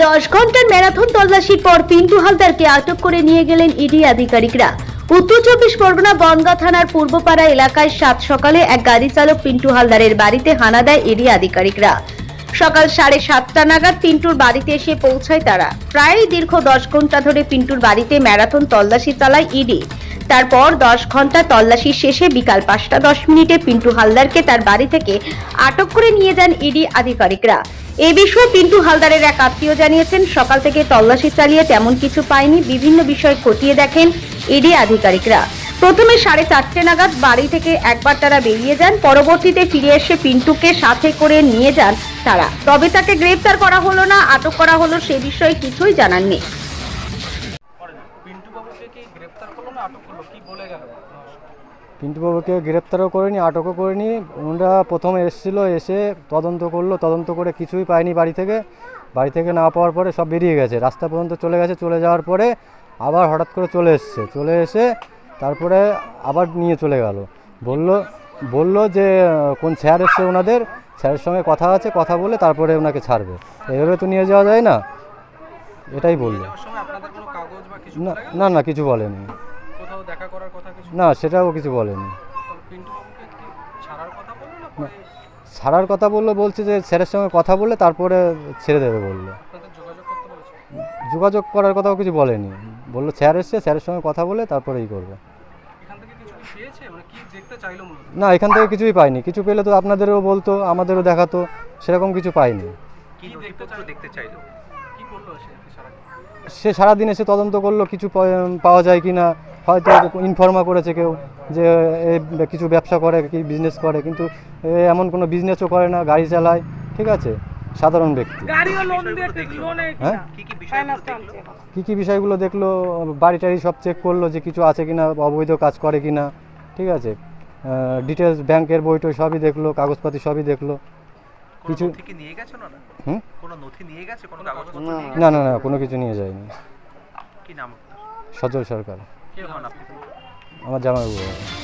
দশ ঘণ্টার ম্যারাথন তল্লাশির পর পিন্টু হালদারকে আটক করে নিয়ে গেলেন ইডি আধিকারিকরা। উত্তর চব্বিশ পরগনা বনগাঁ থানার পূর্বপাড়া এলাকায় সাত সকালে এক গাড়ি চালক পিন্টু হালদারের বাড়িতে হানা দেয় ইডি আধিকারিকরা। সকাল সাড়ে সাতটা নাগাদ পিন্টুর বাড়িতে এসে পৌঁছায় তারা। প্রায় দীর্ঘ দশ ঘণ্টা ধরে পিন্টুর বাড়িতে ম্যারাথন তল্লাশি চালায় ইডি। তারপর দশ ঘণ্টা তল্লাশি শেষে বিকাল পাঁচটা দশ মিনিটে পিন্টু হালদারকে তার বাড়ি থেকে আটক করে নিয়ে যান ইডি আধিকারিকরা। এ বিষয়ে পিন্টু হালদারের এক আত্মীয় জানিয়েছেন, সকাল থেকে তল্লাশি চালিয়ে তেমন কিছু পায়নি, বিভিন্ন বিষয় খতিয়ে দেখেন ইডি আধিকারিকরা। প্রথমে সাড়ে চারটে নাগাদ বাড়ি থেকে একবার তারা বেরিয়ে যান, পরবর্তীতে ফিরে এসে পিন্টুকে সাথে করে নিয়ে যান তারা। তবে তাকে গ্রেফতার করা হলো না, আটক করা হলো সে বিষয়ে কিছুই জানাননি। পিন্টুবাবুকে গ্রেপ্তারও করেনি আটকও করেনি। ওনারা প্রথমে এসেছিল এসে তদন্ত করল। তদন্ত করে কিছুই পায়নি বাড়ি থেকে। বাড়ি থেকে না পাওয়ার পরে সব বেরিয়ে গেছে। রাস্তা পর্যন্ত চলে গেছে চলে যাওয়ার পরে আবার হঠাৎ করে চলে এসছে। চলে এসে তারপরে আবার নিয়ে চলে গেল। বলল বলল যে কোন স্যার এসছে ওনাদের? স্যারের সঙ্গে কথা আছে কথা বলে তারপরে ওনাকে ছাড়বে। এভাবে তো নিয়ে যাওয়া যায় না। এটাই বলল। না না না কিছু বলেনি। করার কথা কিছু না সেটাও কিছু বলেনি। ছাড়ার কথা বলল বলল বলছে যে স্যারের সঙ্গে কথা বলে তারপরে ছেড়ে দেবে বলল। যোগাযোগ করতে বলেছে? যোগাযোগ করার কথাও কিছু বলেনি। বলল স্যার এসছে স্যারের সঙ্গে কথা বলে তারপরে ই করবে। এখান থেকে কিছু কি পেয়েছে? মানে কি দেখতে চাইলো মূলত? না এখান থেকে কিছুই পাইনি। কিছু পেলে তো আপনাদেরও বলতো আমাদেরও দেখাতো সেরকম কিছু পাইনি। কি নথিপত্র দেখতে চাইলো? কি করল সে সে সারাদিন এসে তদন্ত করল কিছু প- পাওয়া যায় কি না হয়তো ইনফর্মা করেছে কেউ যে এ কিছু ব্যবসা করে কি বিজনেস করে কিন্তু এ এমন কোনো বিজনেসও করে না গাড়ি চালায় ঠিক আছে? সাধারণ ব্যক্তি। হ্যাঁ? কি কি কী কী বিষয়গুলো দেখল? বাড়ি টাড়ি সব চেক করল যে কিছু আছে কিনা অবৈধ কাজ করে কিনা ঠিক আছে? ডিটেলস ব্যাংকের বইটই সবই দেখল কাগজপাতি সবই দেখল। কিছু না হুম? কোনো নথি নিয়ে গেছে? কোনো কাগজপত্র নিয়ে না না না কোনো কিছু নিয়ে যায়নি। কি সজল সরকার। কে জামাই বাবু আমার